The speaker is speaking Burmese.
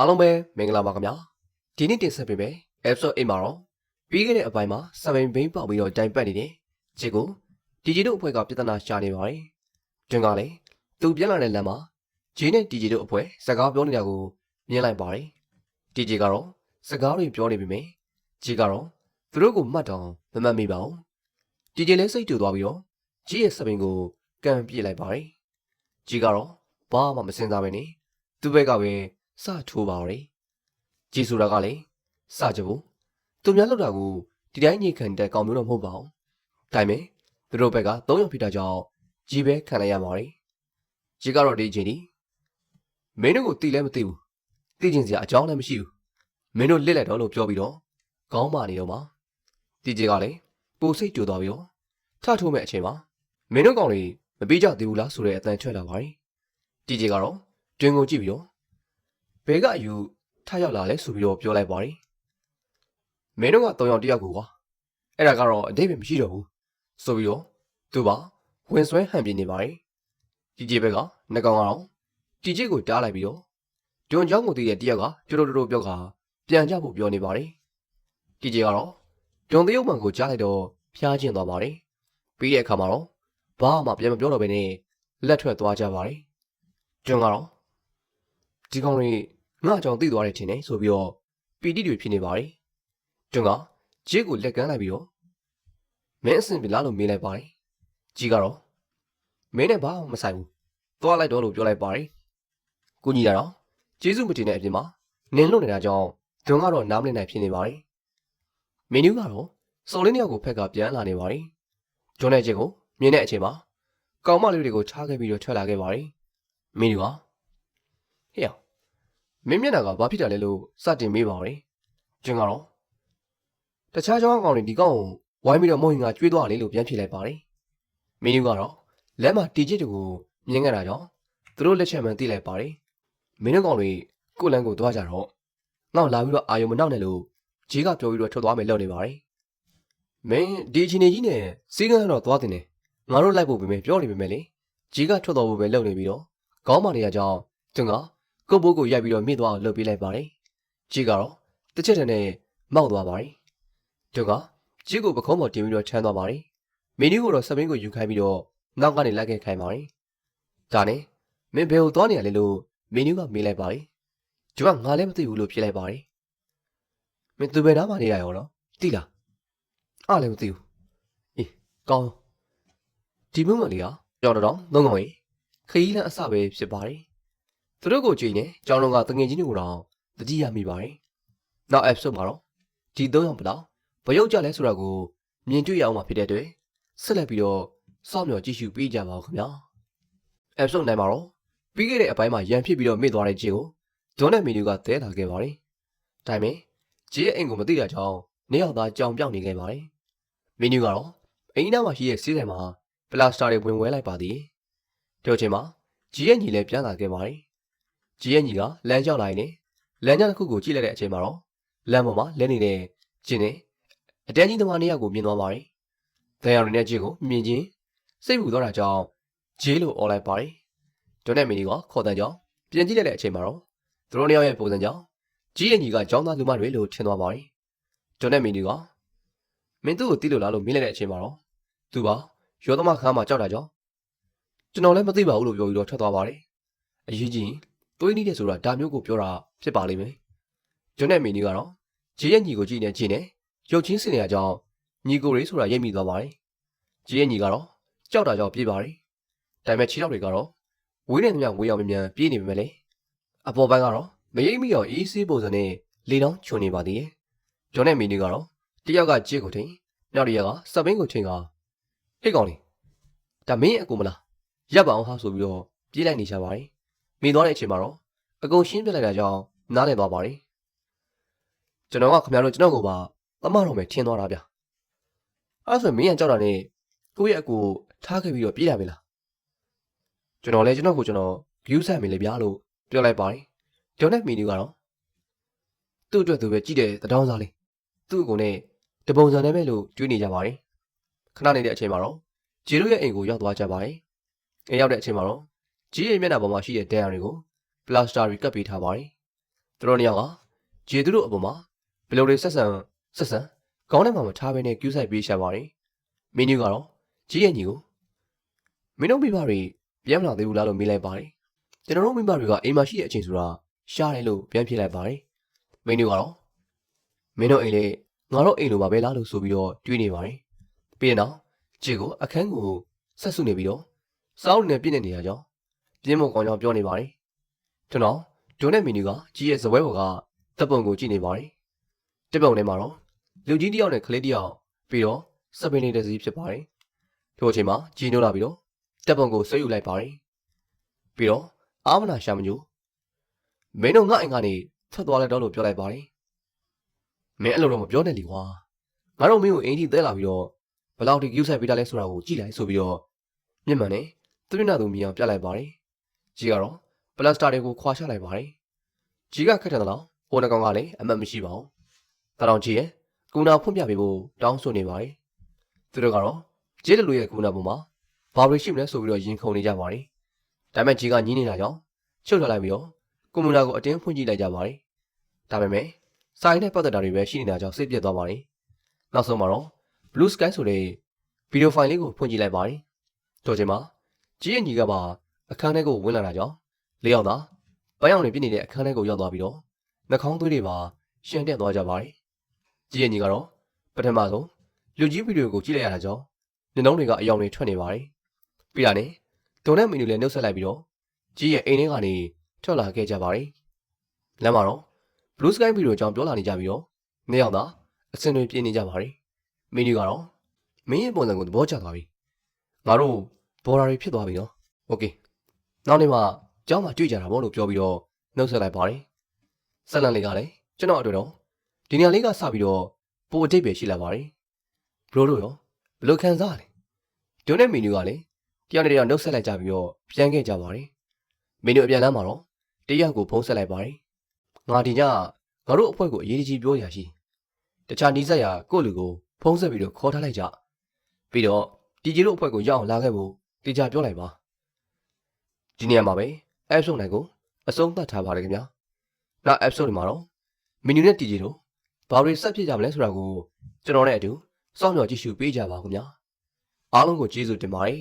အားလုံးပဲမင်္ဂလာပါခင်ဗျာဒီနေ့တင်ဆက်ပေးမယ် episode 8မှာတော့ပြီးခဲ့တဲ့အပိုင်းမှာစပိန်ဘိန်းပေါက်ပြီးတော့တိုင်ပတ်နေတဲ့ချစ်ကိုဒီဂျီတို့အဖွဲ့ကပြဿနာရှာနေပါတယ်ကျွန်းကလည်းသူပြန်လာတဲ့လမ်းမှာဂျီနဲ့ဒီဂျီတို့အဖွဲ့စကားပြောနေတာကိုမြင်လိုက်ပါတယ်ဒီဂျီကတော့စကားတွေပြောနေပြီမယ်ဂျီကတော့သူတို့ကိုမှတ်တောင်မမှတ်မိပါဘူးဒီဂျီလည်းစိတ်တူသွားပြီးတော့ဂျီရဲ့စပိန်ကိုကန်ပြစ်လိုက်ပါတယ်ဂျီကတော့ဘာမှမစင်စားပဲနေသူ့ဘက်ကပဲ စထိုးပါရယ်ကြည်ဆိုတာကလည်းစကြဘူးသူများလောက်တာကိုဒီတိုင်းညင်ခံတဲ့ကောင်မျိုးတော့မဟုတ်ပါဘူးဒါပေမဲ့သူတို့ဘက်က၃ယောက်ဖြစ်တာကြောင့်ကြီးပဲခံလိုက်ရပါရယ်ကြီးကတော့ဒီအချိန်ဒီမင်းတို့ကိုတီးလည်းမသိဘူးတီးကျင်စရာအကြောင်းလည်းမရှိဘူးမင်းတို့လစ်လိုက်တော့လို့ပြောပြီးတော့ခေါင်းမာနေတော့မှတီးကြီးကလည်းပိုစိတ်ကြိုသွားပြီးတော့ထထိုးမဲ့အချိန်မှာမင်းတို့ကောင်တွေမပြီးကြသေးဘူးလားဆိုတဲ့အတန်ထွက်လာပါရယ်တီးကြီးကတော့တွင်ကိုကြည့်ပြီးတော့ ဘဲကအယူထရောက်လာလဲဆိုပြီးတော့ပြောလိုက်ပါတယ်မင်းတို့က၃ယောက်တယောက်ကိုကွာအဲ့ဒါကတော့အတိတ်ပဲမရှိတော့ဘူးဆိုပြီးတော့သူပါဝင်ဆွဲဟန်ပြနေပါတယ်ဒီကြီးဘက်ကနှကောင်ကတော့ဒီကြီးကိုတားလိုက်ပြီးတော့ဒွန်ချောင်းကိုတည်တဲ့တယောက်ကကျိုးတိုးတိုးပြောကပြန်ကြဖို့ပြောနေပါတယ်ဒီကြီးကတော့ဒွန်တရုတ်မှန်ကိုကြားလိုက်တော့ဖျားကျင်သွားပါတယ်ပြီးတဲ့အခါမှာတော့ဘာမှပြန်မပြောတော့ဘဲနဲ့လက်ထွက်သွားကြပါတယ်ကျွန်းကတော့ဒီကောင်တွေ ငါအကြောင်းသိသွားတယ်ထင်တယ်ဆိုပြီးတော့ပီတိတွေဖြစ်နေပါတယ်။ကျွန်းကဂျစ်ကိုလက်ကမ်းလိုက်ပြီးတော့မင်းအဆင်ပြေလားလို့မေးလိုက်ပါတယ်။ကြီးကတော့မင်းနဲ့ဘာမှမဆိုင်ဘူး။သွားလိုက်တော့လို့ပြောလိုက်ပါတယ်။ကိုကြီးကတော့ကျေးဇူးမတင်တဲ့အပြင်မှာနင်းလွတ်နေတာကြောင့်ကျွန်းကတော့နားမလည်နိုင်ဖြစ်နေပါတယ်။မင်းနူးကတော့စုံလင်းတစ်ယောက်ကိုဖက်ကပြန်လာနေပါတယ်။ကျွန်းနဲ့ဂျစ်ကိုမြင်တဲ့အချိန်မှာကောင်မလေးတွေကိုထားခဲ့ပြီးတော့ထွက်လာခဲ့ပါတယ်။မင်းနူးကဟေ့အောင် မင်းမျက်နှာကဘာဖြစ်တာလဲလို့စတင်မေးပါရယ်။ကျွန်ကတော့တခြားကြောင်းကောင်တွေဒီကောင်ကိုဝိုင်းပြီးတော့မုံရင်ကကျွေးသွားလေလို့ပြန်ဖြေလိုက်ပါတယ်။မင်းတို့ကတော့လက်မှာတီချစ်တူကိုမြင်ခဲ့တာကြောင့်သူတို့လက်ချက်မှန်သိလိုက်ပါတယ်။မင်းတို့ကောင်တွေကိုလန်းကိုသွားကြတော့ငေါ့လာပြီးတော့အာယုံမနောက်နဲ့လို့ဂျီကပြောပြီးတော့ထွက်သွားမယ်လုပ်နေပါတယ်။မင်းဒီအချိန်ကြီးနဲ့စီးကန်းတော့သွားတင်တယ်။ငါတို့လိုက်ဖို့ပဲပြောနေပေမဲ့လေဂျီကထွက်သွားဖို့ပဲလုပ်နေပြီးတော့ခေါင်းမာနေရကြောင်းသူက ကိုယ့်ဘိုးကိုရိုက်ပြီးတော့မိသွားအောင်လုပ်ပေးလိုက်ပါတယ်။ကြီးကတော့တစ်ချက်တည်းနဲ့မောက်သွားပါတယ်။သူကကြီးကိုပခုံးပေါ်တင်ပြီးတော့ချမ်းသွားပါတယ်။မင်းကြီးကတော့စပင်းကိုယူခိုင်းပြီးတော့နောက်ကနေလိုက်ခဲ့ခိုင်းပါတယ်။ဒါနဲ့မင်းဘယ်ကိုသွားနေရလဲလို့မင်းကြီးကမေးလိုက်ပါတယ်။သူကငါလည်းမသိဘူးလို့ဖြေလိုက်ပါတယ်။မင်းသူဘယ်သားမှနေရရောနော်။သိလား။အားလည်းမသိဘူး။အေးကောင်းဒီမုံမလေးကကြောက်တော့သုံးကောင်ကြီးခရီးလန်းအစပဲဖြစ်ပါတယ် သူတို့ကိုကြည့်နေကျောင်းလုံးကတငယ်ချင်းတွေကိုတော့တတိယမိပါတယ်။နောက် episode မှာတော့ဒီသုံးယောက်ဘလောက်ဘရုတ်ကြလဲဆိုတာကိုမြင်တွေ့ရအောင်မှာဖြစ်တဲ့အတွက်ဆက်လက်ပြီးတော့စောင့်မျှော်ကြည့်ရှုပေးကြပါဦးခင်ဗျာ။ episode 9မှာတော့ပြီးခဲ့တဲ့အပိုင်းမှာရန်ဖြစ်ပြီးတော့မေ့သွားတဲ့ဂျေကိုဒွန်နဲ့မီနူကတဲလာခဲ့ပါတယ်။ဒါပေမဲ့ဂျေရဲ့အိမ်ကိုမသိတာကြောင့်နေရောက်သားကြောင်ပြောင်းနေခဲ့ပါတယ်။မီနူကတော့အိမ်သားမှာရှိတဲ့စီးတယ်မှာပလာစတာတွေဝင်ဝဲလိုက်ပါသေးတယ်။ဒီအချိန်မှာဂျီရဲ့ညီလည်းပြန်လာခဲ့ပါတယ်။ ကြီးရဲ့ညီကလမ်းလျှောက်လာရင်လေလမ်းကြောင်းတစ်ခုကိုကြည့်လိုက်တဲ့အချိန်မှာတော့လမ်းပေါ်မှာလဲနေတဲ့ဂျင်းနဲ့အတန်းကြီးသမားနှစ်ယောက်ကိုမြင်သွားပါတယ်။တရားရတဲ့ဂျင်းကိုမြင်ချင်းစိတ်ပူသွားတာကြောင့်ဂျေးလို့អော်လိုက်ပါတယ်။ဂျွန်နဲ့မီနီကခေါ်တန်းကြောင်းပြန်ကြည့်လိုက်တဲ့အချိန်မှာတော့သူတို့နှစ်ယောက်ရဲ့ပုံစံကြောင့်ကြီးရဲ့ညီကကျောင်းသားလူမတွေလို့ထင်သွားပါတယ်။ဂျွန်နဲ့မီနီကမင်းသူ့ကိုတီးလို့လားလို့မေးလိုက်တဲ့အချိန်မှာတော့သူပါရောသမားခန်းမှာကြောက်တာကြောင့်ကျွန်တော်လည်းမသိပါဘူးလို့ပြောပြီးတော့ထွက်သွားပါတယ်။အရေးကြီး သွေးနီးတယ်ဆိုတာဒါမျိုးကိုပြောတာဖြစ်ပါလိမ့်မယ်။ဂျွန်နဲ့မီနီကတော့ဂျေရဲ့ညီကိုကြည့်နေကြည့်နေရုပ်ချင်းစင်နေရကြောင်းညီကိုရေးဆိုတာရိပ်မိသွားပါတယ်။ဂျေရဲ့ညီကတော့ကြောက်တာကြောင့်ပြေးပါတယ်။ဒါပေမဲ့ခြေထောက်တွေကတော့ဝေးနေသမျှဝေးအောင်မြန်ပြေးနေပေမဲ့လေအပေါ်ပိုင်းကတော့မရိပ်မိအောင်အေးဆေးပုံစံနဲ့လေတောင်းချွန်နေပါသေးတယ်။ဂျွန်နဲ့မီနီကတော့တယောက်ကဂျေကိုထိန်နောက်တစ်ယောက်ကစပင်းကိုထိန်ကဟေ့ကောင်လေးဒါမင်းအကူမလားရပ်ပါအောင်ဟာဆိုပြီးတော့ပြေးလိုက်နေကြပါတယ်။ မိသွားတဲ့အချိန်မှာတော့အကုန်ရှင်းပြလိုက်တာကြောင့်နားလည်သွားပါတယ်။ကျွန်တော်ကခင်ဗျားတို့ကျွန်တော်ကိုပါသမတော်မယ်ထင်သွားတာဗျ။အဲ့ဆိုမင်းကကြောက်တာနဲ့ကိုယ့်ရဲ့အကူထားခဲ့ပြီးတော့ပြေးရပြီလား။ကျွန်တော်လည်းကျွန်တော်ကိုကျွန်တော်ဂယူးဆက်မိလေဗျာလို့ပြောလိုက်ပါတယ်။ဂျွန်နဲ့မီနီကတော့သူ့အတွက်သူပဲကြည့်တဲ့တတောင်းစားလေးသူ့အကူနဲ့တပုံစံနဲ့ပဲလို့တွေးနေကြပါတယ်။ခဏနေတဲ့အချိန်မှာတော့ဂျီရိုရဲ့အိမ်ကိုရောက်သွားကြပါတယ်။အိမ်ရောက်တဲ့အချိန်မှာတော့ ဂျီရဲ့မျက်နှာပေါ်မှာရှိတဲ့ဒဏ်ရာတွေကိုပလတ်စတာတွေကပ်ပေးထားပါတယ်သူတို့နှစ်ယောက်ကဂျေသူတို့အပေါ်မှာဘယ်လိုတွေဆက်ဆံဆက်ဆံကောင်းတဲ့မှာမထားဘဲနဲ့ကျူးဆိုင်ပေးရှာပါတယ်မင်းကြီးကတော့ကြီးရဲ့ညီကိုမင်းတို့မိဘတွေပြန်မလာသေးဘူးလားလို့မေးလိုက်ပါတယ်ကျွန်တော်တို့မိဘတွေကအိမ်မှာရှိတဲ့အချိန်ဆိုတာရှားတယ်လို့ပြန်ဖြေလိုက်ပါတယ်မင်းကြီးကတော့မင်းတို့အိမ်လေငါတို့အိမ်လိုပါပဲလားလို့ဆိုပြီးတော့တွေးနေပါတယ်ပြီးတဲ့နောက်ဂျေကိုအခန်းကိုဆက်ဆုနေပြီးတော့စောင်းနေပြည့်နေနေရကြောင်း ပြင်းမကောင်ကြောင့်ပြောနေပါတယ်ကျွန်တော်ဒိုနဲ့မီနီကကြီးရဲ့ဇပွဲပေါ်ကတပ်ပုံကိုကြည့်နေပါတယ်တပ်ပုံထဲမှာတော့လူကြီးတစ်ယောက်နဲ့ကလေးတစ်ယောက်ပြီးတော့စပင်းနေတဲ့စီဖြစ်ပါတယ်ထို့အချိန်မှာကြီးနိုးလာပြီးတော့တပ်ပုံကိုဆွဲယူလိုက်ပါတယ်ပြီးတော့အာမနာရှာမညိုမင်းတို့ငါအိမ်ကနေထွက်သွားလိုက်တော့လို့ပြောလိုက်ပါတယ်မင်းအဲ့လိုတော့မပြောနဲ့လीကွာငါတို့မင်းကိုအင်ကြီးသဲလာပြီးတော့ဘယ်လောက်ထိကျူးဆိုင်ပေးတာလဲဆိုတာကိုကြည့်လိုက်ဆိုပြီးတော့မျက်မှန်နဲ့သူမျက်နှာသူမြင်အောင်ပြလိုက်ပါတယ် ကြီးကတော့ပလတ်စတာတွေကိုခွာချလိုက်ပါတယ်ကြီးကခက်တယ်တော့ဟိုနှကောင်ကလည်းအမှတ်မရှိပါဘူးတတော်ကြီးရဲ့ကူနာဖွင့်ပြပေးဖို့တောင်းဆိုနေပါတယ်သူတို့ကတော့ဂျေလလူရဲ့ကူနာပေါ်မှာဘာတွေရှိမလဲဆိုပြီးတော့ရင်ခုန်နေကြပါတယ်ဒါပေမဲ့ကြီးကညီးနေတာကြောင့်ချုပ်ထွက်လိုက်ပြီးတော့ကွန်ပျူတာကိုအတင်းဖွင့်ကြည့်လိုက်ကြပါတယ်ဒါပေမဲ့စာရင်းနဲ့ပတ်သက်တာတွေပဲရှိနေတာကြောင့်စိတ်ပြတ်သွားပါတယ်နောက်ဆုံးမှာတော့ Blue Sky ဆိုတဲ့ဗီဒီယိုဖိုင်လေးကိုဖွင့်ကြည့်လိုက်ပါတယ်တို့ချိန်မှာကြီးရဲ့ညီကပါ အခန်းထဲကိုဝင်လာတာကြောင့်လေးယောက်သာပန်းရောင်တွေပြည့်နေတဲ့အခန်းထဲကိုရောက်သွားပြီးတော့နှာခေါင်းသွေးတွေပါရှင်တက်သွားကြပါတယ်။ကြည်ရင်ကြီးကတော့ပထမဆုံးလူကြီးဗီဒီယိုကိုကြည့်လိုက်ရတာကြောင့်နှလုံးတွေကအယောင်တွေထွက်နေပါတယ်။ပြီးတာနဲ့တုံနဲ့မီနူလည်းနှုတ်ဆက်လိုက်ပြီးတော့ကြီးရဲ့အိမ်ထဲကနေထွက်လာခဲ့ကြပါတယ်။လမ်းမှာတော့ Blue Sky ဗီဒီယိုအကြောင်းပြောလာနေကြပြီးတော့နှစ်ယောက်သာအစင်တွေပြင်းနေကြပါတယ်။မီနူကတော့မင်းရဲ့ပုံစံကိုသဘောကျသွားပြီ။ငါတို့ဘော်ဒါတွေဖြစ်သွားပြီနော်။ Okay နောက်နေ့မှကျောင်းမှာတွေ့ကြတာပေါ့လို့ပြောပြီးတော့နှုတ်ဆက်လိုက်ပါတယ်ဆက်လန်လေးကလည်းကျွန်တော်အတွက်တော့ဒီနေရာလေးကစပြီးတော့ပိုအတိတ်ပဲရှိလာပါတယ်ဘရိုတို့ရောဘယ်လိုခံစားရလဲဒုနဲ့မီနူကလည်းတယောက်နဲ့တယောက်နှုတ်ဆက်လိုက်ကြပြီးတော့ပြန်ခဲ့ကြပါတယ်မီနူအပြန်လမ်းမှာတော့တယောက်ကိုဖုံးဆက်လိုက်ပါတယ်ငါဒီညငါတို့အဖွဲ့ကိုအရေးကြီးပြောရရှိတခြားနီးစပ်ရာကိုယ့်လူကိုဖုံးဆက်ပြီးတော့ခေါ်ထားလိုက်ကြပြီးတော့တီဂျီတို့အဖွဲ့ကိုရောက်အောင်လာခဲ့ဖို့တေချာပြောလိုက်ပါ ဒီနေရာမှာပဲ episode နိုင်ကိုအဆုံးသတ်ထားပါတယ်ခင်ဗျာနောက် episode တွေမှာတော့မီနူနဲ့တီဂျီတို့ဘာတွေဆက်ဖြစ်ကြမလဲဆိုတာကိုကျွန်တော်နဲ့အတူစောင့်မျှော်ကြည့်ရှုပေးကြပါဦးခင်ဗျာအားလုံးကိုကျေးဇူးတင်ပါတယ်